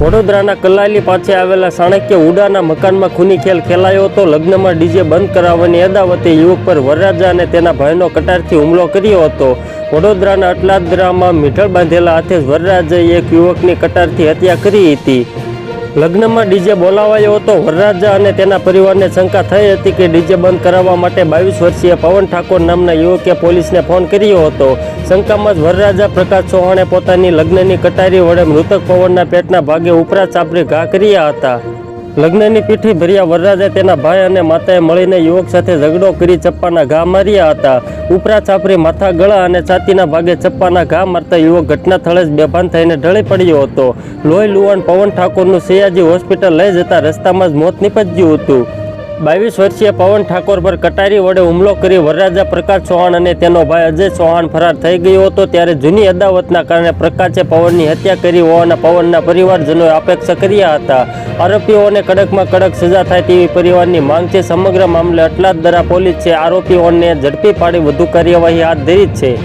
વડોદરાના કલાલી પાસે આવેલા ચાણક્ય ઉડાના મકાનમાં ખૂની ખેલ ખેલાયો હતો. લગ્નમાં ડીજે બંધ કરાવવાની અદાવતે યુવક પર વરરાજા અને તેના ભાઈનો કટારથી હુમલો કર્યો હતો. વડોદરાના અટલાદરામાં મીઠળ બાંધેલા હાથે વરરાજાએ એક યુવકની કટારથી હત્યા કરી હતી. લગ્નમાં ડીજે બોલાવાયો હતો. વરરાજા અને તેના પરિવારને શંકા થઈ હતી કે ડીજે બંધ કરાવવા માટે બાવીસ વર્ષીય પવન ઠાકોર નામના યુવકે પોલીસને ફોન કર્યો હતો. શંકામાં જ વરરાજા પ્રકાશ ચૌહાણે પોતાની લગ્નની કટારી વડે મૃતક પવનના પેટના ભાગે ઉપરા ચાપડી ઘા કર્યા હતા. લગ્નની પીઠી ભર્યા વરરાજે તેના ભાઈ અને માતાએ મળીને યુવક સાથે ઝઘડો કરી ચપ્પાના ઘા માર્યા હતા. ઉપરા છાપરી માથા ગળા અને છાતીના ભાગે ચપ્પાના ઘા મારતા યુવક ઘટના સ્થળે જ બેભાન થઈને ઢળી પડ્યો હતો. લોહી લુવાણ પવન ઠાકોરનું સયાજી હોસ્પિટલ લઈ જતા રસ્તામાં જ મોત નીપજ્યું હતું. બાવીસ વર્ષીય પવન ઠાકોર પર કટારી વડે હુમલો કરી વરરાજા પ્રકાશ ચૌહાણ અને તેનો ભાઈ અજય ચૌહાણ ફરાર થઈ ગયો હતો ત્યારે જૂની અદાવતના કારણે પ્રકાશે પવનની હત્યા કરી હોવાના પવનના પરિવારજનોએ અપેક્ષા કર્યા હતા. આરોપીઓને કડકમાં કડક સજા થાય તેવી પરિવારની માંગ છે. સમગ્ર મામલે અટલાદરા પોલીસ આરોપીઓને ઝડપી પાડી વધુ કાર્યવાહી હાથ ધરી છે.